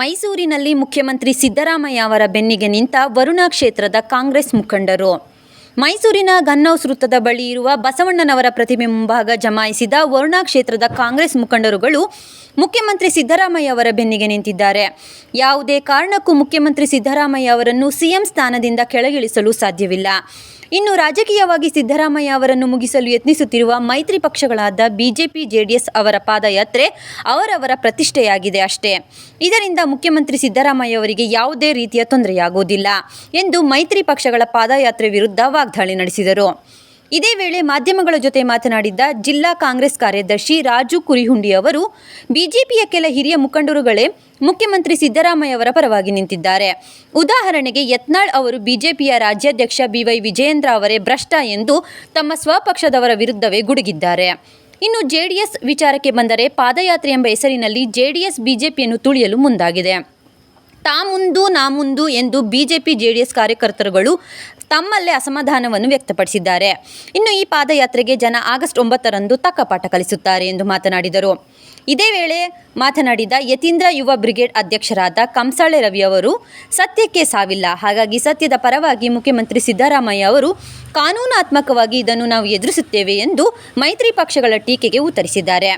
ಮೈಸೂರಿನಲ್ಲಿ ಮುಖ್ಯಮಂತ್ರಿ ಸಿದ್ದರಾಮಯ್ಯ ಅವರ ಬೆನ್ನಿಗೆ ನಿಂತ ವರುಣ ಕ್ಷೇತ್ರದ ಕಾಂಗ್ರೆಸ್ ಮುಖಂಡರು. ಮೈಸೂರಿನ ಗನ್ಹೌಸ್ ವೃತ್ತದ ಬಳಿ ಇರುವ ಬಸವಣ್ಣನವರ ಪ್ರತಿಮೆ ಮುಂಭಾಗ ಜಮಾಯಿಸಿದ ವರುಣಾ ಕ್ಷೇತ್ರದ ಕಾಂಗ್ರೆಸ್ ಮುಖಂಡರುಗಳು ಮುಖ್ಯಮಂತ್ರಿ ಸಿದ್ದರಾಮಯ್ಯ ಅವರ ಬೆನ್ನಿಗೆ ನಿಂತಿದ್ದಾರೆ. ಯಾವುದೇ ಕಾರಣಕ್ಕೂ ಮುಖ್ಯಮಂತ್ರಿ ಸಿದ್ದರಾಮಯ್ಯ ಅವರನ್ನು ಸಿಎಂ ಸ್ಥಾನದಿಂದ ಕೆಳಗಿಳಿಸಲು ಸಾಧ್ಯವಿಲ್ಲ. ಇನ್ನು ರಾಜಕೀಯವಾಗಿ ಸಿದ್ದರಾಮಯ್ಯ ಅವರನ್ನು ಮುಗಿಸಲು ಯತ್ನಿಸುತ್ತಿರುವ ಮೈತ್ರಿ ಪಕ್ಷಗಳಾದ ಬಿಜೆಪಿ, ಜೆಡಿಎಸ್ ಅವರ ಪಾದಯಾತ್ರೆ ಅವರವರ ಪ್ರತಿಷ್ಠೆಯಾಗಿದೆ ಅಷ್ಟೇ. ಇದರಿಂದ ಮುಖ್ಯಮಂತ್ರಿ ಸಿದ್ದರಾಮಯ್ಯ ಅವರಿಗೆ ಯಾವುದೇ ರೀತಿಯ ತೊಂದರೆಯಾಗುವುದಿಲ್ಲ ಎಂದು ಮೈತ್ರಿ ಪಕ್ಷಗಳ ಪಾದಯಾತ್ರೆ ವಿರುದ್ಧ ವಾಗ್ದಾಳಿ ನಡೆಸಿದರು. ಇದೇ ವೇಳೆ ಮಾಧ್ಯಮಗಳ ಜೊತೆ ಮಾತನಾಡಿದ್ದ ಜಿಲ್ಲಾ ಕಾಂಗ್ರೆಸ್ ಕಾರ್ಯದರ್ಶಿ ರಾಜು ಕುರಿಹುಂಡಿ ಅವರು, ಬಿಜೆಪಿಯ ಕೆಲ ಹಿರಿಯ ಮುಖಂಡರುಗಳೇ ಮುಖ್ಯಮಂತ್ರಿ ಸಿದ್ದರಾಮಯ್ಯ ಅವರ ಪರವಾಗಿ ನಿಂತಿದ್ದಾರೆ. ಉದಾಹರಣೆಗೆ ಯತ್ನಾಳ್ ಅವರು ಬಿಜೆಪಿಯ ರಾಜ್ಯಾಧ್ಯಕ್ಷ ಬಿವೈ ವಿಜಯೇಂದ್ರ ಅವರೇ ಭ್ರಷ್ಟ ಎಂದು ತಮ್ಮ ಸ್ವಪಕ್ಷದವರ ವಿರುದ್ಧವೇ ಗುಡುಗಿದ್ದಾರೆ. ಇನ್ನು ಜೆಡಿಎಸ್ ವಿಚಾರಕ್ಕೆ ಬಂದರೆ ಪಾದಯಾತ್ರೆ ಎಂಬ ಹೆಸರಿನಲ್ಲಿ ಜೆಡಿಎಸ್, ಬಿಜೆಪಿಯನ್ನು ತುಳಿಯಲು ಮುಂದಾಗಿದೆ. ತಾ ಮುಂದು, ನಾ ಮುಂದು ಎಂದು ಬಿಜೆಪಿ ಜೆಡಿಎಸ್ ಕಾರ್ಯಕರ್ತರುಗಳು ತಮ್ಮಲ್ಲೇ ಅಸಮಾಧಾನವನ್ನು ವ್ಯಕ್ತಪಡಿಸಿದ್ದಾರೆ. ಇನ್ನು ಈ ಪಾದಯಾತ್ರೆಗೆ ಜನ ಆಗಸ್ಟ್ ಒಂಬತ್ತರಂದು ತಕ್ಕ ಪಾಠ ಕಲಿಸುತ್ತಾರೆ ಎಂದು ಮಾತನಾಡಿದರು. ಇದೇ ವೇಳೆ ಮಾತನಾಡಿದ ಯತೀಂದ್ರ ಯುವ ಬ್ರಿಗೇಡ್ ಅಧ್ಯಕ್ಷರಾದ ಕಂಸಾಳೆ ರವಿ ಅವರು, ಸತ್ಯಕ್ಕೆ ಸಾವಿಲ್ಲ. ಹಾಗಾಗಿ ಸತ್ಯದ ಪರವಾಗಿ ಮುಖ್ಯಮಂತ್ರಿ ಸಿದ್ದರಾಮಯ್ಯ ಅವರು ಕಾನೂನಾತ್ಮಕವಾಗಿ ಇದನ್ನು ನಾವು ಎದುರಿಸುತ್ತೇವೆ ಎಂದು ಮೈತ್ರಿ ಪಕ್ಷಗಳ ಟೀಕೆಗೆ ಉತ್ತರಿಸಿದ್ದಾರೆ.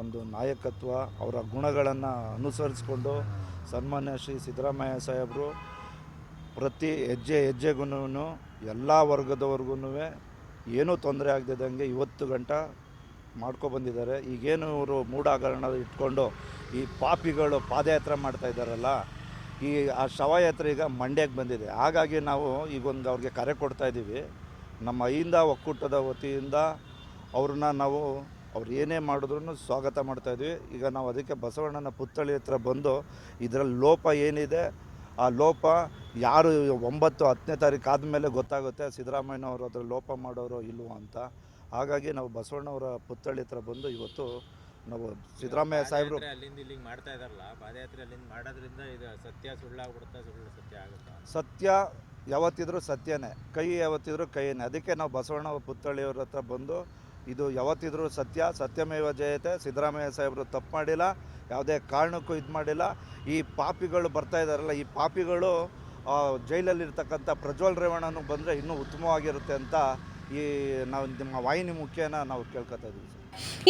ಒಂದು ನಾಯಕತ್ವ, ಅವರ ಗುಣಗಳನ್ನು ಅನುಸರಿಸಿಕೊಂಡು ಸನ್ಮಾನ್ಯ ಶ್ರೀ ಸಿದ್ದರಾಮಯ್ಯ ಸಾಹೇಬರು ಪ್ರತಿ ಹೆಜ್ಜೆ ಹೆಜ್ಜೆಗೂ ಎಲ್ಲ ವರ್ಗದವ್ರಿಗೂ ಏನೂ ತೊಂದರೆ ಆಗದಿದ್ದಂಗೆ ಇವತ್ತು ಗಂಟ ಮಾಡ್ಕೊಬಂದಿದ್ದಾರೆ ಈಗೇನು ಇವರು ಮೂಢಾಗರಣ ಇಟ್ಕೊಂಡು ಈ ಪಾಪಿಗಳು ಪಾದಯಾತ್ರೆ ಮಾಡ್ತಾ ಇದ್ದಾರಲ್ಲ, ಈ ಆ ಶವಯಾತ್ರೆ ಈಗ ಮಂಡ್ಯಕ್ಕೆ ಬಂದಿದೆ. ಹಾಗಾಗಿ ನಾವು ಈಗೊಂದು ಅವ್ರಿಗೆ ಕರೆ ಕೊಡ್ತಾ ಇದ್ದೀವಿ. ನಮ್ಮ ಅಹಿಂದ ಒಕ್ಕೂಟದ ವತಿಯಿಂದ ಅವ್ರನ್ನ ನಾವು ಅವ್ರು ಏನೇ ಮಾಡಿದ್ರು ಸ್ವಾಗತ ಮಾಡ್ತಾಯಿದ್ವಿ ಈಗ ನಾವು ಅದಕ್ಕೆ ಬಸವಣ್ಣನ ಪುತ್ಥಳಿ ಹತ್ರ ಬಂದು ಇದರ ಲೋಪ ಏನಿದೆ ಆ ಲೋಪ ಯಾರು ಒಂಬತ್ತು ಹತ್ತನೇ ತಾರೀಕು ಆದಮೇಲೆ ಗೊತ್ತಾಗುತ್ತೆ ಸಿದ್ದರಾಮಯ್ಯನವರು ಅದರ ಲೋಪ ಮಾಡೋರು ಇಲ್ವೋ ಅಂತ. ಹಾಗಾಗಿ ನಾವು ಬಸವಣ್ಣವರ ಪುತ್ಥಳಿ ಹತ್ರ ಬಂದು ಇವತ್ತು ನಾವು ಸಿದ್ದರಾಮಯ್ಯ ಸಾಹೇಬರು ಅಲ್ಲಿಂದ ಇಲ್ಲಿಗೆ ಮಾಡ್ತಾ ಇದಾರಲ್ಲ ಪಾದಯಾತ್ರೆ ಅಲ್ಲಿಂದ ಮಾಡೋದ್ರಿಂದ ಇದು ಸತ್ಯ ಸುಳ್ಳಾಗ್ಬಿಡುತ್ತಾ ಸುಳ್ಳು ಸತ್ಯ ಆಗುತ್ತೆ? ಸತ್ಯ ಯಾವತ್ತಿದ್ರೂ ಸತ್ಯನೇ ಕೈ ಯಾವತ್ತಿದ್ರೂ ಕೈಯೇ ಅದಕ್ಕೆ ನಾವು ಬಸವಣ್ಣ ಪುತ್ಥಳಿಯವ್ರ ಹತ್ರ ಬಂದು ಇದು ಯಾವತ್ತಿದ್ರೂ ಸತ್ಯ, ಸತ್ಯಮೇವ ಜಯತೆ, ಸಿದ್ದರಾಮಯ್ಯ ಸಾಹೇಬರು ತಪ್ಪು ಮಾಡಿಲ್ಲ, ಯಾವುದೇ ಕಾರಣಕ್ಕೂ ಇದು ಮಾಡಿಲ್ಲ. ಈ ಪಾಪಿಗಳು ಬರ್ತಾ ಇದ್ದಾರಲ್ಲ ಈ ಪಾಪಿಗಳು ಜೈಲಲ್ಲಿರ್ತಕ್ಕಂಥ ಪ್ರಜ್ವಲ್ ರೇವಣ್ಣನು ಬಂದರೆ ಇನ್ನೂ ಉತ್ತಮವಾಗಿರುತ್ತೆ ಅಂತ ಈ ನಾವು ನಿಮ್ಮ ವಾಹಿನಿ ಮುಖ್ಯನ ನಾವು ಕೇಳ್ಕೊತಾ ಇದ್ದೀವಿ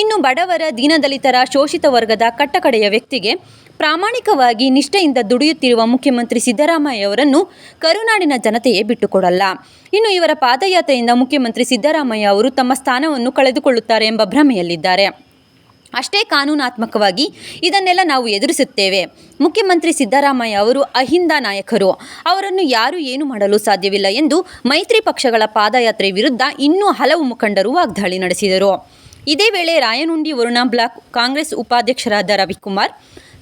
ಇನ್ನು ಬಡವರ ದೀನದಲಿತರ ಶೋಷಿತ ವರ್ಗದ ಕಟ್ಟಕಡೆಯ ವ್ಯಕ್ತಿಗೆ ಪ್ರಾಮಾಣಿಕವಾಗಿ ನಿಷ್ಠೆಯಿಂದ ದುಡಿಯುತ್ತಿರುವ ಮುಖ್ಯಮಂತ್ರಿ ಸಿದ್ದರಾಮಯ್ಯ ಅವರನ್ನು ಕರುನಾಡಿನ ಜನತೆಯೇ ಬಿಟ್ಟುಕೊಡಲ್ಲ. ಇನ್ನು ಇವರ ಪಾದಯಾತ್ರೆಯಿಂದ ಮುಖ್ಯಮಂತ್ರಿ ಸಿದ್ದರಾಮಯ್ಯ ಅವರು ತಮ್ಮ ಸ್ಥಾನವನ್ನು ಕಳೆದುಕೊಳ್ಳುತ್ತಾರೆ ಎಂಬ ಭ್ರಮೆಯಲ್ಲಿದ್ದಾರೆ. ಅಷ್ಟೇ ಕಾನೂನಾತ್ಮಕವಾಗಿ ಇದನ್ನೆಲ್ಲ ನಾವು ಎದುರಿಸುತ್ತೇವೆ. ಮುಖ್ಯಮಂತ್ರಿ ಸಿದ್ದರಾಮಯ್ಯ ಅವರು ಅಹಿಂದ ನಾಯಕರು. ಅವರನ್ನು ಯಾರೂ ಏನು ಮಾಡಲು ಸಾಧ್ಯವಿಲ್ಲ ಎಂದು ಮೈತ್ರಿ ಪಕ್ಷಗಳ ಪಾದಯಾತ್ರೆ ವಿರುದ್ಧ ಇನ್ನೂ ಹಲವು ಮುಖಂಡರು ವಾಗ್ದಾಳಿ ನಡೆಸಿದರು. ಇದೇ ವೇಳೆ ರಾಯನುಂಡಿ ವರುಣಾ ಬ್ಲಾಕ್ ಕಾಂಗ್ರೆಸ್ ಉಪಾಧ್ಯಕ್ಷರಾದ ರವಿಕುಮಾರ್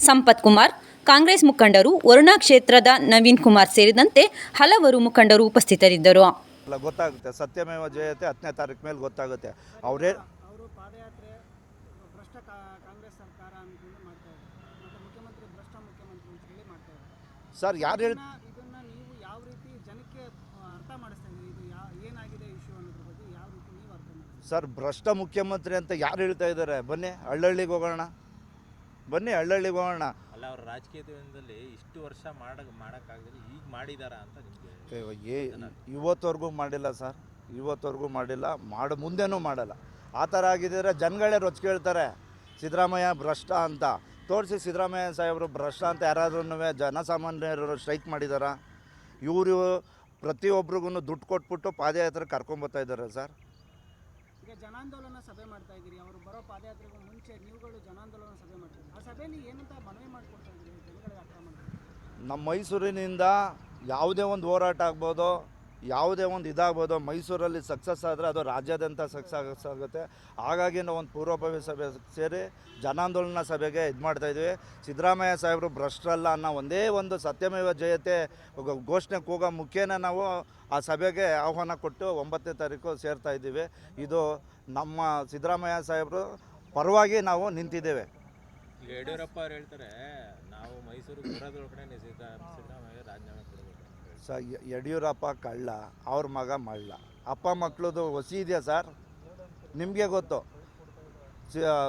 ಸಂಪತ್ ಕುಮಾರ್, ಕಾಂಗ್ರೆಸ್ ಮುಖಂಡರು ವರುಣಾ ಕ್ಷೇತ್ರದ ನವೀನ್ ಕುಮಾರ್ ಸೇರಿದಂತೆ ಹಲವರು ಮುಖಂಡರು ಉಪಸ್ಥಿತರಿದ್ದರು. ಎಲ್ಲ ಗೊತ್ತಾಗುತ್ತೆ. ಸತ್ಯಮೇವ ಜಯತೆ ಹತ್ತನೇ ತಾರೀಕು ಮೇಲೆ ಗೊತ್ತಾಗುತ್ತೆ. ಅವರೇ ಸರ್, ಯಾರು ಹೇಳಿ ಸರ್, ಭ್ರಷ್ಟ ಮುಖ್ಯಮಂತ್ರಿ ಅಂತ ಯಾರು ಹೇಳ್ತಾ ಇದ್ದಾರೆ? ಬನ್ನಿ, ಹಳ್ಳಹಳ್ಳಿಗೆ ಹೋಗೋಣ. ಬನ್ನಿ ಹಳ್ಳಹಳ್ಳಿಗೆ ಹೋಗೋಣ ಅಲ್ಲ ಅವ್ರ ರಾಜಕೀಯದಲ್ಲಿ ಇಷ್ಟು ವರ್ಷ ಮಾಡಕ್ ಮಾಡೋಕ್ಕಾಗದಿಲ್ಲ ಈಗ ಮಾಡಿದಾರ ಅಂತ ನಿಮ್ಗೆ ಏ ಇವತ್ತವರೆಗೂ ಮಾಡಿಲ್ಲ ಸರ್. ಇವತ್ತವರೆಗೂ ಮಾಡಿಲ್ಲ. ಮಾಡ ಮುಂದೆನೂ ಮಾಡಲ್ಲ. ಆ ಥರ ಆಗಿದ್ದರೆ ಜನಗಳೇ ರೊಚ್ಚ ಕೇಳ್ತಾರೆ ಸಿದ್ದರಾಮಯ್ಯ ಭ್ರಷ್ಟ ಅಂತ. ತೋರಿಸಿ ಸಿದ್ದರಾಮಯ್ಯ ಸಾಹೇಬರು ಭ್ರಷ್ಟ ಅಂತ ಯಾರಾದ್ರೂ ಜನಸಾಮಾನ್ಯರು ಸ್ಟ್ರೈಕ್ ಮಾಡಿದಾರ? ಇವರು ಪ್ರತಿಯೊಬ್ರಿಗೂ ದುಡ್ಡು ಕೊಟ್ಬಿಟ್ಟು ಪಾದಯಾತ್ರೆ ಕರ್ಕೊಂಬರ್ತಾ ಇದ್ದಾರೆ ಸರ್. ಈಗ ಜನಾಂದೋಲನ ಸಭೆ ಮಾಡ್ತಾ ಇದ್ದೀರಿ. ಅವರು ಬರೋ ಪಾದಯಾತ್ರೆಗೂ ಮುಂಚೆ ನೀವುಗಳು ಜನಾಂದೋಲನ ಸಭೆ ನಮ್ಮ ಮೈಸೂರಿನಿಂದ ಯಾವುದೇ ಒಂದು ಹೋರಾಟ ಆಗ್ಬೋದು, ಯಾವುದೇ ಒಂದು ಇದಾಗ್ಬೋದು, ಮೈಸೂರಲ್ಲಿ ಸಕ್ಸಸ್ ಆದರೆ ಅದು ರಾಜ್ಯಾದ್ಯಂತ ಸಕ್ಸಸ್ ಆಗುತ್ತೆ. ಹಾಗಾಗಿ ನಾವು ಒಂದು ಪೂರ್ವಭಾವಿ ಸಭೆ ಸೇರಿ ಜನಾಂದೋಲನ ಸಭೆಗೆ ಇದು ಮಾಡ್ತಾಯಿದ್ವಿ ಸಿದ್ದರಾಮಯ್ಯ ಸಾಹೇಬರು ಭ್ರಷ್ಟರಲ್ಲ ಅನ್ನೋ ಒಂದೇ ಒಂದು ಸತ್ಯಮೇವ ಜಯತೆ ಘೋಷಣೆ ಕೂಗೋ ಮುಖೇನ ನಾವು ಆ ಸಭೆಗೆ ಆಹ್ವಾನ ಕೊಟ್ಟು ಒಂಬತ್ತನೇ ತಾರೀಕು ಸೇರ್ತಾ ಇದ್ದೀವಿ. ಇದು ನಮ್ಮ ಸಿದ್ದರಾಮಯ್ಯ ಸಾಹೇಬರು ಪರವಾಗಿ ನಾವು ನಿಂತಿದ್ದೇವೆ. ಯಡಿಯೂರಪ್ಪ ಅವ್ರು ಹೇಳ್ತಾರೆ, ನಾವು ಮೈಸೂರು ಬರೋದ್ರೊಳಗಡೆ ಸಿದ್ದ ಸಿದ್ದರಾಮಯ್ಯ ರಾಜೀನಾಮೆ ಕೊಡಬೇಕು ಅಂತ ಸ ಯಡಿಯೂರಪ್ಪ ಕಳ್ಳ, ಅವ್ರ ಮಗ ಮಳ್ಳ. ಅಪ್ಪ ಮಕ್ಕಳದು ಹೊಸಿ ಇದೆಯಾ ಸರ್? ನಿಮಗೆ ಗೊತ್ತು.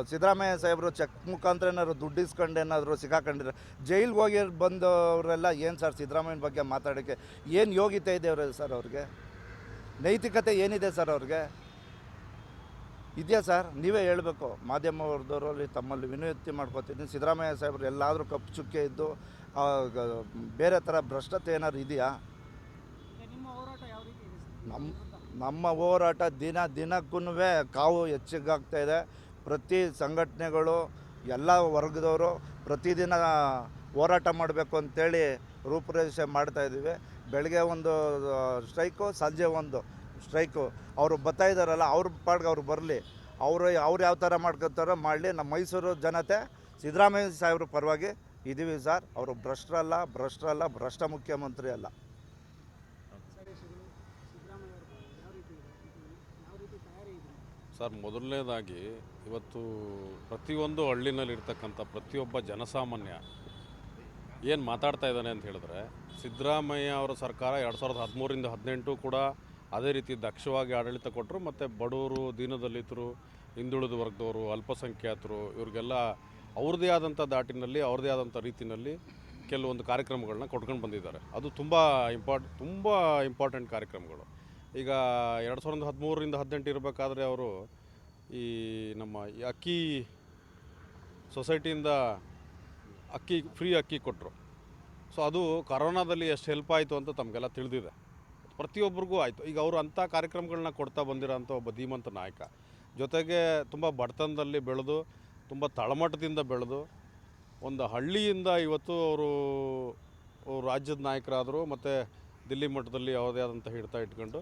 ಸಿದ್ದರಾಮಯ್ಯ ಸಾಹೇಬರು ಚೆಕ್ ಮುಖಾಂತರ ಏನಾದ್ರು ದುಡ್ಡಿಸ್ಕೊಂಡು ಏನಾದರೂ ಸಿಕ್ಕಾಕೊಂಡಿದ್ರೆ, ಜೈಲಿಗೆ ಹೋಗಿ ಬಂದವರೆಲ್ಲ ಏನು ಸರ್ ಸಿದ್ದರಾಮಯ್ಯನ ಬಗ್ಗೆ ಮಾತಾಡೋಕ್ಕೆ ಏನು ಯೋಗ್ಯತೆ ಇದೆ ಅವ್ರ ಸರ್ ಅವ್ರಿಗೆ? ನೈತಿಕತೆ ಏನಿದೆ ಸರ್ ಅವ್ರಿಗೆ? ಇದೆಯಾ ಸರ್? ನೀವೇ ಹೇಳಬೇಕು. ಮಾಧ್ಯಮ ವರ್ಗದವರಲ್ಲಿ ತಮ್ಮಲ್ಲಿ ವಿನಂತಿ ಮಾಡ್ಕೋತೀನಿ. ಸಿದ್ದರಾಮಯ್ಯ ಸಾಹೇಬರು ಎಲ್ಲಾದರೂ ಕಪ್ಪು ಚುಕ್ಕೆ ಇದ್ದು ಬೇರೆ ಥರ ಭ್ರಷ್ಟತೆ ಏನಾದ್ರು ಇದೆಯಾ? ನಿಮ್ಮ ನಮ್ಮ ಹೋರಾಟ ದಿನ ದಿನಕ್ಕೂ ಕಾವು ಹೆಚ್ಚಿಗಾಗ್ತಾ ಇದೆ. ಪ್ರತಿ ಸಂಘಟನೆಗಳು, ಎಲ್ಲ ವರ್ಗದವರು ಪ್ರತಿದಿನ ಹೋರಾಟ ಮಾಡಬೇಕು ಅಂತೇಳಿ ರೂಪುರೇಷೆ ಮಾಡ್ತಾ ಇದ್ದೀವಿ. ಬೆಳಗ್ಗೆ ಒಂದು ಸ್ಟ್ರೈಕು, ಸಂಜೆ ಒಂದು. ಸ್ಟ್ರೈಕು, ಅವರು ಬರ್ತಾ ಇದ್ದಾರಲ್ಲ, ಅವ್ರ ಪಾಡ್ಗೆ ಅವ್ರು ಬರಲಿ. ಅವರು ಅವ್ರು ಯಾವ ಥರ ಮಾಡ್ಕೊತಾರೋ ಮಾಡಲಿ. ನಮ್ಮ ಮೈಸೂರು ಜನತೆ, ಸಿದ್ದರಾಮಯ್ಯ ಸಾಹೇಬ್ರ ಪರವಾಗಿ ಇದ್ದೀವಿ ಸರ್. ಅವರು ಭ್ರಷ್ಟರಲ್ಲ ಭ್ರಷ್ಟರಲ್ಲ, ಭ್ರಷ್ಟ ಮುಖ್ಯಮಂತ್ರಿ ಅಲ್ಲ. ಸರ್, ಮೊದಲನೇದಾಗಿ ಇವತ್ತು ಪ್ರತಿಯೊಂದು ಹಳ್ಳಿನಲ್ಲಿರ್ತಕ್ಕಂಥ ಪ್ರತಿಯೊಬ್ಬ ಜನಸಾಮಾನ್ಯ ಏನು ಮಾತಾಡ್ತಾ ಇದ್ದಾನೆ ಅಂತ ಹೇಳಿದ್ರೆ, ಸಿದ್ದರಾಮಯ್ಯ ಅವರ ಸರ್ಕಾರ ಎರಡು ಸಾವಿರದ ಹದಿಮೂರಿಂದ ಹದಿನೆಂಟು ಕೂಡ ಅದೇ ರೀತಿ ದಕ್ಷವಾಗಿ ಆಡಳಿತ ಕೊಟ್ಟರು, ಮತ್ತು ಬಡವರು, ದೀನದಲಿತರು, ಹಿಂದುಳಿದ ವರ್ಗದವರು, ಅಲ್ಪಸಂಖ್ಯಾತರು, ಇವ್ರಿಗೆಲ್ಲ ಅವ್ರದ್ದೇ ಆದಂಥ ದಾಟಿನಲ್ಲಿ ಅವ್ರದ್ದೇ ಆದಂಥ ರೀತಿಯಲ್ಲಿ ಕೆಲವೊಂದು ಕಾರ್ಯಕ್ರಮಗಳನ್ನ ಕೊಟ್ಕೊಂಡು ಬಂದಿದ್ದಾರೆ. ಅದು ತುಂಬ ಇಂಪಾರ್ಟ್, ತುಂಬ ಇಂಪಾರ್ಟೆಂಟ್ ಕಾರ್ಯಕ್ರಮಗಳು. ಈಗ ಎರಡು ಸಾವಿರದ ಹದಿಮೂರರಿಂದ ಹದಿನೆಂಟು ಇರಬೇಕಾದ್ರೆ ಅವರು ಈ ನಮ್ಮ ಅಕ್ಕಿ ಸೊಸೈಟಿಯಿಂದ ಅಕ್ಕಿ, ಫ್ರೀ ಅಕ್ಕಿ ಕೊಟ್ಟರು. ಸೊ ಅದು ಕರೋನಾದಲ್ಲಿ ಎಷ್ಟು ಹೆಲ್ಪ್ ಆಯಿತು ಅಂತ ತಮಗೆಲ್ಲ ತಿಳಿದಿದೆ. ಪ್ರತಿಯೊಬ್ಬರಿಗೂ ಆಯಿತು. ಈಗ ಅವರು ಅಂಥ ಕಾರ್ಯಕ್ರಮಗಳನ್ನ ಕೊಡ್ತಾ ಬಂದಿರೋಂಥ ಒಬ್ಬ ಧೀಮಂತ ನಾಯಕ, ಜೊತೆಗೆ ತುಂಬ ಬಡತನದಲ್ಲಿ ಬೆಳೆದು, ತುಂಬ ತಳಮಟ್ಟದಿಂದ ಬೆಳೆದು, ಒಂದು ಹಳ್ಳಿಯಿಂದ ಇವತ್ತು ಅವರು ರಾಜ್ಯದ ನಾಯಕರಾದರು, ಮತ್ತು ದಿಲ್ಲಿ ಮಟ್ಟದಲ್ಲಿ ಯಾವುದೇ ಆದಂಥ ಹಿಡ್ತಾ ಇಟ್ಕೊಂಡು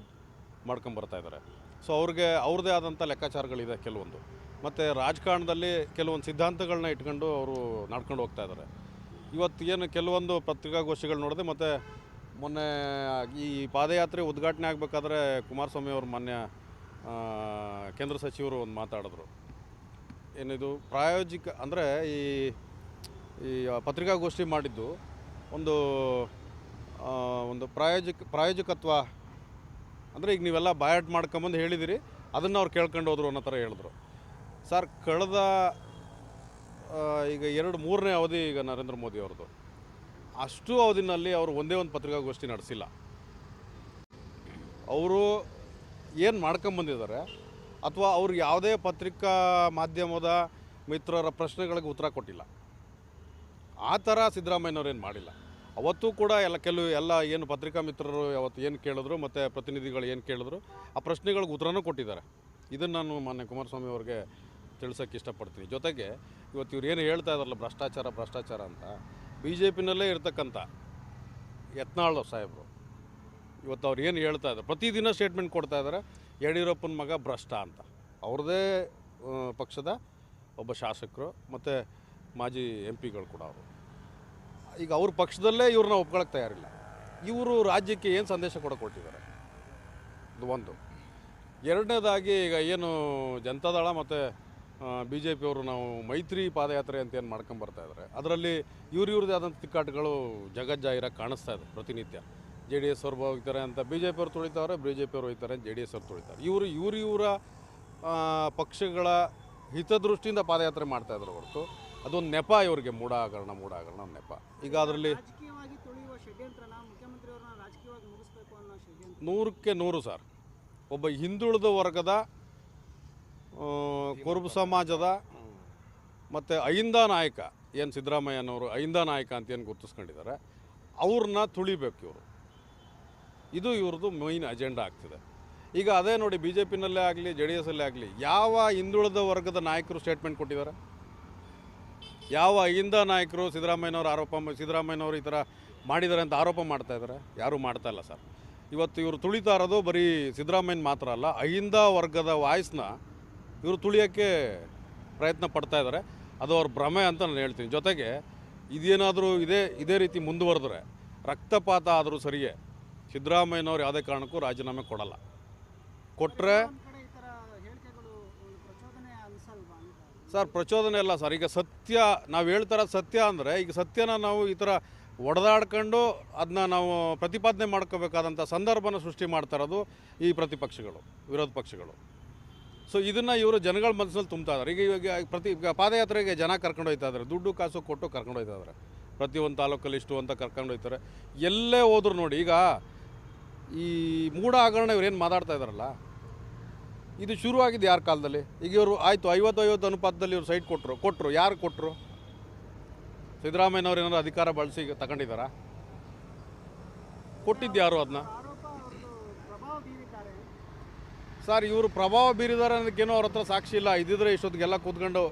ಮಾಡ್ಕೊಂಬರ್ತಾ ಇದ್ದಾರೆ. ಸೊ ಅವ್ರಿಗೆ ಅವ್ರದ್ದೇ ಆದಂಥ ಲೆಕ್ಕಾಚಾರಗಳಿದೆ ಕೆಲವೊಂದು. ಮತ್ತು ರಾಜಕಾರಣದಲ್ಲಿ ಕೆಲವೊಂದು ಸಿದ್ಧಾಂತಗಳನ್ನ ಇಟ್ಕೊಂಡು ಅವರು ನಡ್ಕೊಂಡು ಹೋಗ್ತಾ ಇದ್ದಾರೆ. ಇವತ್ತು ಏನು ಕೆಲವೊಂದು ಪತ್ರಿಕಾಗೋಷ್ಠಿಗಳು ನೋಡಿದೆ ಮತ್ತು ಮೊನ್ನೆ ಈ ಪಾದಯಾತ್ರೆ ಉದ್ಘಾಟನೆ ಆಗಬೇಕಾದ್ರೆ ಕುಮಾರಸ್ವಾಮಿ ಅವರು ಮಾನ್ಯ ಕೇಂದ್ರ ಸಚಿವರು ಒಂದು ಮಾತಾಡಿದ್ರು. ಏನಿದು, ಪ್ರಾಯೋಜಿಕ, ಅಂದರೆ ಈ ಈ ಪತ್ರಿಕಾಗೋಷ್ಠಿ ಮಾಡಿದ್ದು ಒಂದು ಒಂದು ಪ್ರಾಯೋಜಕ, ಪ್ರಾಯೋಜಕತ್ವ. ಅಂದರೆ ಈಗ ನೀವೆಲ್ಲ ಬಾಯಾಟ್ ಮಾಡ್ಕೊಂಬಂದು ಹೇಳಿದಿರಿ, ಅದನ್ನು ಅವ್ರು ಕೇಳ್ಕೊಂಡು ಹೋದ್ರು ಅನ್ನೋ ಥರ ಹೇಳಿದ್ರು. ಸರ್, ಕಳೆದ ಈಗ ಎರಡು ಮೂರನೇ ಅವಧಿ ಈಗ ನರೇಂದ್ರ ಮೋದಿ ಅವ್ರದ್ದು. ಅಷ್ಟು ಅವಧಿನಲ್ಲಿ ಅವರು ಒಂದೇ ಒಂದು ಪತ್ರಿಕಾಗೋಷ್ಠಿ ನಡೆಸಿಲ್ಲ. ಅವರು ಏನು ಮಾಡ್ಕೊಂಬಂದಿದ್ದಾರೆ ಅಥವಾ ಅವ್ರು ಯಾವುದೇ ಪತ್ರಿಕಾ ಮಾಧ್ಯಮದ ಮಿತ್ರರ ಪ್ರಶ್ನೆಗಳಿಗೆ ಉತ್ತರ ಕೊಟ್ಟಿಲ್ಲ. ಆ ಥರ ಸಿದ್ದರಾಮಯ್ಯನವ್ರು ಏನು ಮಾಡಿಲ್ಲ. ಅವತ್ತು ಕೂಡ ಎಲ್ಲ ಕೆಲವು ಎಲ್ಲ ಏನು ಪತ್ರಿಕಾ ಮಿತ್ರರು ಅವತ್ತು ಏನು ಕೇಳಿದ್ರು ಮತ್ತು ಪ್ರತಿನಿಧಿಗಳು ಏನು ಕೇಳಿದ್ರು ಆ ಪ್ರಶ್ನೆಗಳಿಗೆ ಉತ್ತರನೂ ಕೊಟ್ಟಿದ್ದಾರೆ. ಇದನ್ನು ನಾನು ಮಾನ್ಯ ಕುಮಾರಸ್ವಾಮಿ ಅವ್ರಿಗೆ ತಿಳ್ಸೋಕ್ಕೆ ಇಷ್ಟಪಡ್ತೀನಿ. ಜೊತೆಗೆ ಇವತ್ತು ಇವ್ರು ಏನು ಹೇಳ್ತಾ ಇದ್ದಾರಲ್ಲ ಭ್ರಷ್ಟಾಚಾರ ಭ್ರಷ್ಟಾಚಾರ ಅಂತ ಬಿ ಜೆ ಪಿನಲ್ಲೇ ಇರ್ತಕ್ಕಂಥ ಯತ್ನಾಳ್ ಸಾಹೇಬರು. ಇವತ್ತು ಅವ್ರು ಏನು ಹೇಳ್ತಾ ಇದ್ದಾರೆ, ಪ್ರತಿದಿನ ಸ್ಟೇಟ್ಮೆಂಟ್ ಕೊಡ್ತಾ ಇದ್ದಾರೆ, ಯಡಿಯೂರಪ್ಪನ ಮಗ ಭ್ರಷ್ಟ ಅಂತ. ಅವ್ರದ್ದೇ ಪಕ್ಷದ ಒಬ್ಬ ಶಾಸಕರು ಮತ್ತು ಮಾಜಿ ಎಂ ಪಿಗಳು ಕೂಡ ಅವರು. ಈಗ ಅವ್ರ ಪಕ್ಷದಲ್ಲೇ ಇವ್ರನ್ನ ಒಪ್ಕೊಳ್ಳೋಕೆ ತಯಾರಿಲ್ಲ. ಇವರು ರಾಜ್ಯಕ್ಕೆ ಏನು ಸಂದೇಶ ಕೂಡ ಕೊಟ್ಟಿದ್ದಾರೆ? ಇದು ಒಂದು. ಎರಡನೇದಾಗಿ ಈಗ ಏನು ಜನತಾದಳ ಮತ್ತು ಬಿ ಜೆ ಪಿಯವರು ನಾವು ಮೈತ್ರಿ ಪಾದಯಾತ್ರೆ ಅಂತ ಏನು ಮಾಡ್ಕೊಂಬರ್ತಾ ಇದ್ದಾರೆ ಅದರಲ್ಲಿ ಇವ್ರ ಇವ್ರದ್ದೇ ಆದಂಥ ತಿಕ್ಕಾಟಗಳು ಜಗಜ್ಜಾಹಿರ ಕಾಣಿಸ್ತಾ ಇದೆ ಪ್ರತಿನಿತ್ಯ. ಜೆ ಡಿ ಎಸ್ ಅವ್ರು ಹೋಗ್ತಾರೆ ಅಂತ ಬಿ ಜೆ ಪಿಯವ್ರು ತುಳಿತಾರೆ ಬಿ ಜೆ ಪಿಯವ್ರು ಹೋಗ್ತಾರೆ ಜೆ ಡಿ ಎಸ್ ಅವ್ರು ತುಳಿತಾರೆ. ಇವರು ಇವ್ರ ಇವರ ಪಕ್ಷಗಳ ಹಿತದೃಷ್ಟಿಯಿಂದ ಪಾದಯಾತ್ರೆ ಮಾಡ್ತಾ ಇದ್ದಾರೆ ಹೊರತು. ಅದೊಂದು ನೆಪ ಇವರಿಗೆ ಮೂಡಾಗರಣ ಮೂಡಾಗರಣ ನೆಪ. ಈಗ ಅದರಲ್ಲಿ ನೂರಕ್ಕೆ ನೂರು ಸರ್. ಒಬ್ಬ ಹಿಂದುಳಿದ ವರ್ಗದ ಕುರುಬ ಸಮಾಜದ ಮತ್ತು ಅಹಿಂದ ನಾಯಕ ಏನು ಸಿದ್ದರಾಮಯ್ಯನವರು ಅಹಿಂದ ನಾಯಕ ಅಂತ ಏನು ಗುರುತಿಸ್ಕೊಂಡಿದ್ದಾರೆ, ಅವ್ರನ್ನ ತುಳಿಬೇಕು ಇವರು. ಇದು ಇವ್ರದ್ದು ಮೈನ್ ಅಜೆಂಡಾ ಆಗ್ತಿದೆ. ಈಗ ಅದೇ ನೋಡಿ ಬಿ ಜೆ ಪಿನಲ್ಲೇ ಆಗಲಿ ಜೆ ಡಿ ಎಸ್ಸಲ್ಲೇ ಆಗಲಿ, ಯಾವ ಹಿಂದುಳಿದ ವರ್ಗದ ನಾಯಕರು ಸ್ಟೇಟ್ಮೆಂಟ್ ಕೊಟ್ಟಿದ್ದಾರೆ? ಯಾವ ಅಹಿಂದ ನಾಯಕರು ಸಿದ್ದರಾಮಯ್ಯನವರು ಆರೋಪ ಸಿದ್ದರಾಮಯ್ಯನವರು ಈ ಥರ ಮಾಡಿದ್ದಾರೆ ಅಂತ ಆರೋಪ ಮಾಡ್ತಾ ಇದ್ದಾರೆ? ಯಾರೂ ಮಾಡ್ತಾ ಇಲ್ಲ ಸರ್. ಇವತ್ತು ಇವರು ತುಳಿತಾ ಇರೋದು ಬರೀ ಸಿದ್ದರಾಮಯ್ಯನ ಮಾತ್ರ ಅಲ್ಲ, ಅಹಿಂದ ವರ್ಗದ ವಾಯ್ಸ್ನ ಇವರು ತುಳಿಯೋಕ್ಕೆ ಪ್ರಯತ್ನ ಪಡ್ತಾ ಇದ್ದಾರೆ. ಅದು ಅವ್ರ ಭ್ರಮೆ ಅಂತ ನಾನು ಹೇಳ್ತೀನಿ. ಜೊತೆಗೆ ಇದೇನಾದರೂ ಇದೇ ಇದೇ ರೀತಿ ಮುಂದುವರೆದ್ರೆ ರಕ್ತಪಾತ ಆದರೂ ಸರಿಯೇ ಸಿದ್ದರಾಮಯ್ಯನವ್ರು ಯಾವುದೇ ಕಾರಣಕ್ಕೂ ರಾಜೀನಾಮೆ ಕೊಡಲ್ಲ. ಕೊಟ್ಟರೆ ಸರ್ ಪ್ರಚೋದನೆ ಅಲ್ಲ ಸರ್. ಈಗ ಸತ್ಯ ನಾವು ಹೇಳ್ತಾರ ಸತ್ಯ ಅಂದರೆ ಈಗ ಸತ್ಯನ ನಾವು ಈ ಥರ ಒಡೆದಾಡ್ಕೊಂಡು ಅದನ್ನ ನಾವು ಪ್ರತಿಪಾದನೆ ಮಾಡ್ಕೋಬೇಕಾದಂಥ ಸಂದರ್ಭನ ಸೃಷ್ಟಿ ಮಾಡ್ತಾ ಇರೋದು ಈ ಪ್ರತಿಪಕ್ಷಗಳು ವಿರೋಧ ಪಕ್ಷಗಳು. ಸೊ ಇದನ್ನು ಇವರು ಜನಗಳ ಮನಸ್ಸಲ್ಲಿ ತುಂಬ್ತಾ ಇದ್ದಾರೆ ಈಗ ಇವಾಗ ಪ್ರತಿ ಪಾದಯಾತ್ರೆಗೆ ಜನ ಕರ್ಕೊಂಡು ಹೋಗ್ತಾ ಇದ್ದಾರೆ ದುಡ್ಡು, ಕಾಸು, ಕೊಟ್ಟು ಕರ್ಕೊಂಡು ಹೋಗ್ತಾ ಇದ್ದಾರೆ ಪ್ರತಿಯೊಂದು ತಾಲೂಕಲ್ಲಿ ಇಷ್ಟು ಅಂತ ಕರ್ಕೊಂಡು ಹೋಗ್ತಾರೆ ಎಲ್ಲೇ ಹೋದ್ರು ನೋಡಿ, ಈಗ ಈ ಮೂಢ ಹಗರಣ ಏನು ಮಾತಾಡ್ತಾ ಇದ್ದಾರಲ್ಲ ಇದು ಶುರುವಾಗಿದ್ದು ಯಾರ ಕಾಲದಲ್ಲಿ? ಈಗ ಇವರು ಆಯಿತು ಐವತ್ತು ಐವತ್ತು ಅನುಪಾತದಲ್ಲಿ ಇವರು ಸೈಟ್ ಕೊಟ್ಟರು ಕೊಟ್ಟರು ಯಾರು ಕೊಟ್ಟರು ಸಿದ್ದರಾಮಯ್ಯನವ್ರು ಏನಾದ್ರು ಅಧಿಕಾರ ಬಳಸಿ ತಗೊಂಡಿದ್ದಾರಾ? ಕೊಟ್ಟಿದ್ದು ಯಾರು ಅದನ್ನ ಆರೋಪ ಅವ್ರದ್ದು ಪ್ರಭಾವ ಬೀರಿದ್ದಾರೆ ಸರ್, ಇವರು ಪ್ರಭಾವ ಬೀರಿದ್ದಾರೆ ಅನ್ನೋದಕ್ಕೇನೋ ಅವ್ರ ಹತ್ರ ಸಾಕ್ಷಿ ಇಲ್ಲ. ಇದ್ದಿದ್ರೆ ಇಷ್ಟೊತ್ತಿಗೆಲ್ಲ ಕೂತ್ಕೊಂಡು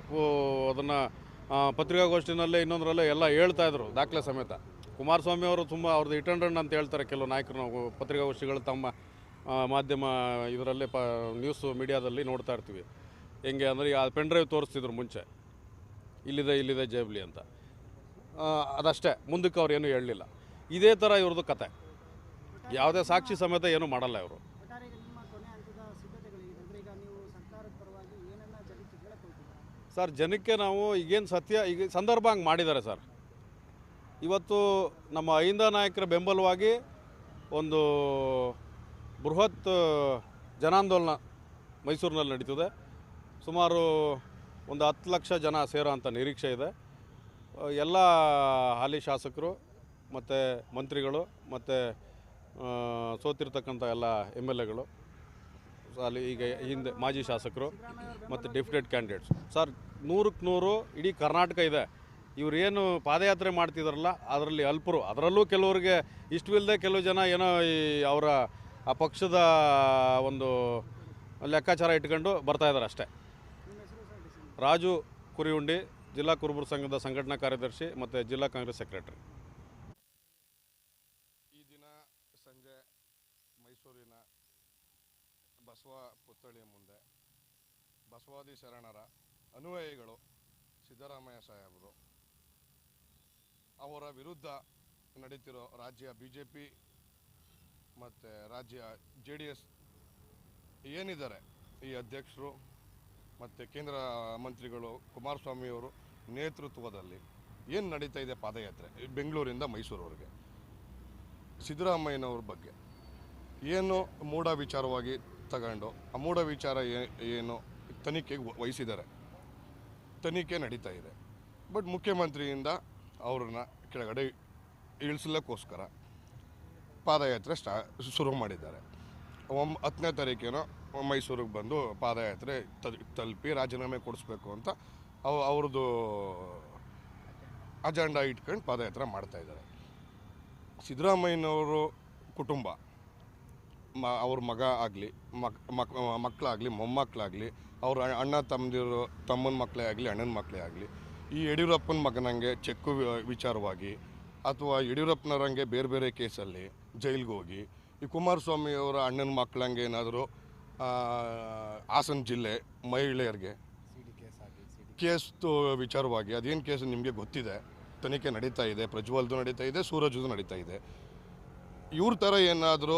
ಅದನ್ನು ಪತ್ರಿಕಾಗೋಷ್ಠಿನಲ್ಲೇ ಇನ್ನೊಂದರಲ್ಲೇ ಎಲ್ಲ ಹೇಳ್ತಾ ಇದ್ರು, ದಾಖಲೆ ಸಮೇತ. ಕುಮಾರಸ್ವಾಮಿ ಅವರು ತುಂಬ ಅವ್ರದ್ದು ಇಟ್ ಅಂಡ್ ಅಂತ ಹೇಳ್ತಾರೆ ಕೆಲವು ನಾಯಕರು ನಾವು ಪತ್ರಿಕಾಗೋಷ್ಠಿಗಳು ತಮ್ಮ ಮಾಧ್ಯಮ ಇದರಲ್ಲೇ ಪ, ನ್ಯೂಸ್ ಮೀಡಿಯಾದಲ್ಲಿ ನೋಡ್ತಾ ಇರ್ತೀವಿ. ಹೆಂಗೆ ಅಂದರೆ ಆ ಪೆನ್ ಡ್ರೈವ್ ತೋರಿಸ್ತಿದ್ರು ಮುಂಚೆ. ಇಲ್ಲಿದೆ ಇಲ್ಲಿದೆ ಜೇಬ್ಲಿ ಅಂತ. ಅದಷ್ಟೇ, ಮುಂದಕ್ಕೆ ಅವ್ರು ಏನೂ ಹೇಳಲಿಲ್ಲ. ಇದೇ ಥರ ಇವ್ರದ್ದು ಕತೆ. ಯಾವುದೇ ಸಾಕ್ಷಿ ಸಮೇತ ಏನೂ ಮಾಡಲ್ಲ ಇವರು ಒಟ್ಟಾರೆ ಈಗ ನಿಮ್ಮ ಕೊನೆ ಹಂತದ ಸಿದ್ಧತೆಗಳಿಗಿದೆ ಅಂದರೆ ಈಗ ನೀವು ಸರ್ಕಾರದ ಪರವಾಗಿ ಏನನ್ನ ಜನಕ್ಕೆ ಹೇಳಕ್ ಹೋಗ್ತೀರಾ ಸರ್, ಜನಕ್ಕೆ ನಾವು ಈಗೇನು ಸತ್ಯ, ಈಗ ಸಂದರ್ಭ ಹಂಗೆ ಮಾಡಿದ್ದಾರೆ ಸರ್. ಇವತ್ತು ನಮ್ಮ ಅಹಿಂದ ನಾಯಕರ ಬೆಂಬಲವಾಗಿ ಒಂದು ಬೃಹತ್ ಜನಾಂದೋಲನ ಮೈಸೂರಿನಲ್ಲಿ ನಡೀತದೆ. ಸುಮಾರು ಒಂದು ಹತ್ತು ಲಕ್ಷ ಜನ ಸೇರೋ ಅಂಥ ನಿರೀಕ್ಷೆ ಇದೆ. ಎಲ್ಲ ಹಾಲಿ ಶಾಸಕರು ಮತ್ತು ಮಂತ್ರಿಗಳು ಮತ್ತು ಸೋತಿರ್ತಕ್ಕಂಥ ಎಲ್ಲ ಎಂ ಎಲ್ ಎಗಳು ಅಲ್ಲಿ ಈಗ ಹಿಂದೆ ಮಾಜಿ ಶಾಸಕರು ಮತ್ತು ಡಿಫ್ಟೆಡ್ ಕ್ಯಾಂಡಿಡೇಟ್ಸ್. ಸರ್, ನೂರಕ್ಕೆ ನೂರು ಇಡೀ ಕರ್ನಾಟಕ ಇದೆ. ಇವರೇನು ಪಾದಯಾತ್ರೆ ಮಾಡ್ತಿದಾರಲ್ಲ, ಅದರಲ್ಲಿ ಅಲ್ಪರು. ಅದರಲ್ಲೂ ಕೆಲವರಿಗೆ ಇಷ್ಟವಿಲ್ಲದೆ ಕೆಲವು ಜನ ಏನೋ ಈ ಅವರ ಆ ಪಕ್ಷದ ಒಂದು ಲೆಕ್ಕಾಚಾರ ಇಟ್ಕೊಂಡು ಬರ್ತಾ ಇದ್ದಾರೆ ಅಷ್ಟೇ. ರಾಜು ಕುರಿಯುಂಡಿ ಜಿಲ್ಲಾ ಕುರುಬರು ಸಂಘದ ಸಂಘಟನಾ ಕಾರ್ಯದರ್ಶಿ ಮತ್ತು ಜಿಲ್ಲಾ ಕಾಂಗ್ರೆಸ್ ಸೆಕ್ರೆಟರಿ ಈ ದಿನ ಸಂಜೆ ಮೈಸೂರಿನ ಬಸವ ಪುತ್ಥಳಿಯ ಮುಂದೆ. ಬಸವಾದಿ ಶರಣರ ಅನುಯಾಯಿಗಳು ಸಿದ್ದರಾಮಯ್ಯ ಸಾಹೇಬರು. ಅವರ ವಿರುದ್ಧ ನಡೀತಿರೋ ರಾಜ್ಯ ಬಿ ಜೆ ಪಿ ಮತ್ತು ರಾಜ್ಯ ಜೆ ಡಿ ಎಸ್ ಏನಿದ್ದಾರೆ, ಈ ಅಧ್ಯಕ್ಷರು ಮತ್ತು ಕೇಂದ್ರ ಮಂತ್ರಿಗಳು ಕುಮಾರಸ್ವಾಮಿಯವರು ನೇತೃತ್ವದಲ್ಲಿ ಏನು ನಡೀತಾ ಇದೆ ಪಾದಯಾತ್ರೆ ಬೆಂಗಳೂರಿಂದ ಮೈಸೂರವರೆಗೆ? ಸಿದ್ದರಾಮಯ್ಯನವ್ರ ಬಗ್ಗೆ ಏನು ಮೂಢ ವಿಚಾರವಾಗಿ ತಗೊಂಡು ಅಮೂಢ ಮೂಢ ವಿಚಾರ ಏನು ತನಿಖೆಗೆ ವಹಿಸಿದ್ದಾರೆ. ತನಿಖೆ ನಡೀತಾ ಇದೆ. ಬಟ್ ಮುಖ್ಯಮಂತ್ರಿಯಿಂದ ಅವ್ರನ್ನ ಕೆಳಗಡೆ ಇಳಿಸಲಕ್ಕೋಸ್ಕರ ಪಾದಯಾತ್ರೆ ಸ್ಟಾ, ಶುರು ಮಾಡಿದ್ದಾರೆ. ಒಂ ಹತ್ತನೇ ತಾರೀಕೇನೋ ಮೈಸೂರಿಗೆ ಬಂದು ಪಾದಯಾತ್ರೆ ತಲ್- ತಲುಪಿ ರಾಜೀನಾಮೆ ಕೊಡಿಸ್ಬೇಕು ಅಂತ ಅವ್, ಅವ್ರದ್ದು ಅಜೆಂಡಾ ಇಟ್ಕೊಂಡು ಪಾದಯಾತ್ರೆ ಮಾಡ್ತಾಯಿದ್ದಾರೆ ಸಿದ್ದರಾಮಯ್ಯನವರು ಕುಟುಂಬ. ಮ ಅವ್ರ ಮಗ ಆಗಲಿ ಮಕ್ ಮಕ್ ಮಕ್ಕಳಾಗಲಿ ಮೊಮ್ಮಕ್ಕಳಾಗಲಿ ಅವ್ರ ಅಣ್ಣ ತಮ್ಮದಿರು ತಮ್ಮನ ಮಕ್ಕಳೇ ಆಗಲಿ ಅಣ್ಣನ ಮಕ್ಕಳೇ ಆಗಲಿ ಈ ಯಡಿಯೂರಪ್ಪನ ಮಗನಂಗೆ ಚೆಕ್ಕು ವಿಚಾರವಾಗಿ ಅಥವಾ ಯಡಿಯೂರಪ್ಪನವರಂಗೆ ಬೇರೆ ಬೇರೆ ಕೇಸಲ್ಲಿ ಜೈಲಿಗೆ ಹೋಗಿ ಈ ಕುಮಾರಸ್ವಾಮಿ ಅವರ ಅಣ್ಣನ ಮಕ್ಕಳಂಗೆ ಏನಾದರೂ ಹಾಸನ ಜಿಲ್ಲೆ ಮಹಿಳೆಯರಿಗೆ ಕೇಸ್ ವಿಚಾರವಾಗಿ ಅದೇನು ಕೇಸ್ ನಿಮಗೆ ಗೊತ್ತಿದೆ? ತನಿಖೆ ನಡೀತಾ ಇದೆ ಪ್ರಜ್ವಲ್ದು ನಡೀತಾ ಇದೆ ಸೂರಜ್ದು ನಡೀತಾ ಇದೆ. ಇವ್ರ ಥರ ಏನಾದರೂ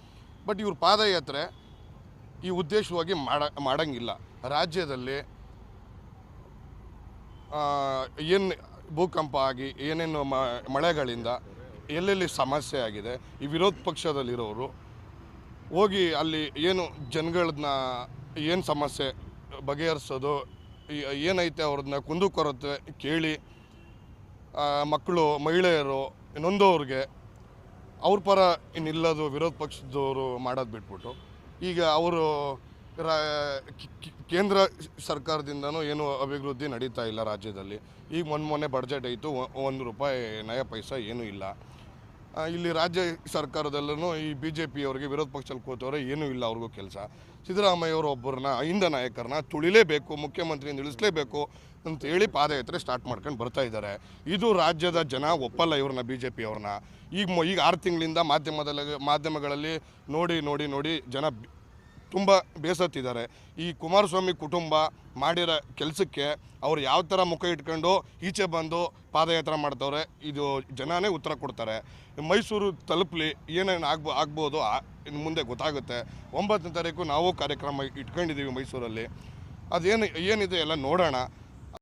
ಬಟ್ ಇವ್ರ ಪಾದಯಾತ್ರೆ ಈ ಉದ್ದೇಶವಾಗಿ ಮಾಡ ಮಾಡಂಗಿಲ್ಲ. ರಾಜ್ಯದಲ್ಲಿ ಏನು ಭೂಕಂಪ ಆಗಿ, ಏನೇನು ಮಳೆಗಳಿಂದ ಎಲ್ಲೆಲ್ಲಿ ಸಮಸ್ಯೆ ಆಗಿದೆ, ಈ ವಿರೋಧ ಪಕ್ಷದಲ್ಲಿರೋರು ಹೋಗಿ ಅಲ್ಲಿ ಏನು ಜನಗಳನ್ನ ಏನು ಸಮಸ್ಯೆ ಬಗೆಹರಿಸೋದು ಏನೈತೆ ಅವ್ರನ್ನ ಕುಂದುಕೊರತೆ ಕೇಳಿ ಮಕ್ಕಳು, ಮಹಿಳೆಯರು ನೊಂದವ್ರಿಗೆ ಅವ್ರ ಪರ ಇನ್ನಿಲ್ಲದು ವಿರೋಧ ಪಕ್ಷದವರು ಮಾಡೋದು ಬಿಟ್ಬಿಟ್ಟು, ಈಗ ಅವರು ಕೇಂದ್ರ ಸರ್ಕಾರದಿಂದನೂ ಏನು ಅಭಿವೃದ್ಧಿ ನಡೀತಾ ಇಲ್ಲ ರಾಜ್ಯದಲ್ಲಿ. ಈಗ ಮೊನ್ನೆ ಮೊನ್ನೆ ಬಡ್ಜೆಟ್ ಆಯಿತು ಒಂದು ರೂಪಾಯಿ ನಯ ಪೈಸಾ ಏನೂ ಇಲ್ಲ. ಇಲ್ಲಿ ರಾಜ್ಯ ಸರ್ಕಾರದಲ್ಲೂ ಈ ಬಿ ಜೆ ಪಿಯವರಿಗೆ ವಿರೋಧ ಪಕ್ಷದಲ್ಲಿ ಕೂತವ್ರೆ, ಏನೂ ಇಲ್ಲ ಅವ್ರಿಗೂ ಕೆಲಸ. ಸಿದ್ದರಾಮಯ್ಯವರು ಒಬ್ಬರನ್ನ ಅಹಿಂದ ನಾಯಕರನ್ನ ತುಳಿಲೇಬೇಕು, ಮುಖ್ಯಮಂತ್ರಿಯಿಂದ ಇಳಿಸಲೇಬೇಕು ಅಂತ ಹೇಳಿ ಪಾದಯಾತ್ರೆ ಸ್ಟಾರ್ಟ್ ಮಾಡ್ಕೊಂಡು ಬರ್ತಾ ಇದ್ದಾರೆ. ಇದು ರಾಜ್ಯದ ಜನ ಒಪ್ಪಲ್ಲ ಇವ್ರನ್ನ ಬಿ ಜೆ ಪಿಯವ್ರನ್ನ ಈಗ ಈಗ ಆರು ತಿಂಗಳಿಂದ ಮಾಧ್ಯಮದಲ್ಲಿ, ಮಾಧ್ಯಮಗಳಲ್ಲಿ ನೋಡಿ ನೋಡಿ ನೋಡಿ ಜನ ತುಂಬ ಬೇಸತ್ತಿದ್ದಾರೆ. ಈ ಕುಮಾರಸ್ವಾಮಿ ಕುಟುಂಬ ಮಾಡಿರೋ ಕೆಲಸಕ್ಕೆ ಅವ್ರು ಯಾವ ಥರ ಮುಖ ಇಟ್ಕೊಂಡು ಈಚೆ ಬಂದು ಪಾದಯಾತ್ರೆ ಮಾಡ್ತವ್ರೆ, ಇದು ಜನನೇ ಉತ್ತರ ಕೊಡ್ತಾರೆ. ಮೈಸೂರು ತಲುಪಲಿ ಏನೇನು ಆಗ್ಬೋ, ಆಗ್ಬೋದು ಇನ್ನು ಮುಂದೆ ಗೊತ್ತಾಗುತ್ತೆ. ಒಂಬತ್ತನೇ ತಾರೀಕು ನಾವು ಕಾರ್ಯಕ್ರಮ ಇಟ್ಕೊಂಡಿದ್ದೀವಿ ಮೈಸೂರಲ್ಲಿ. ಅದೇನು, ಏನಿದೆ ಎಲ್ಲ ನೋಡೋಣ.